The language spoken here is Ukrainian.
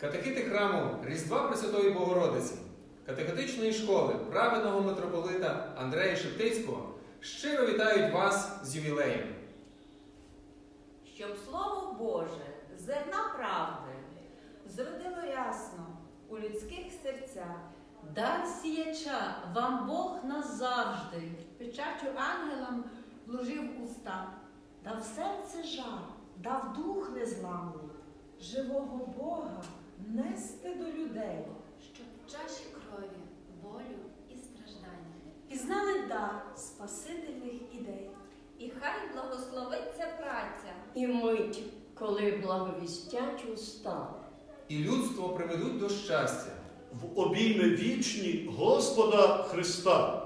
Катехити храму Різдва Пресвятої Богородиці, катехетичної школи праведного митрополита Андрея Шептицького щиро вітають вас з ювілеєм. щоб слово Боже, зерна правди, Зродило ясно у людських серцях, Дар сіяча вам Бог назавжди. Печатю ангелам вложив уста, дав серце жар, дав дух незламний, живого Бога нести до людей. щоб в чаші крові, болю і страждання. пізнали дар спасительних ідей. і хай благословиться праця. І мить, коли благовістять уста. І людство приведуть до щастя. в обійми вічні Господа Христа.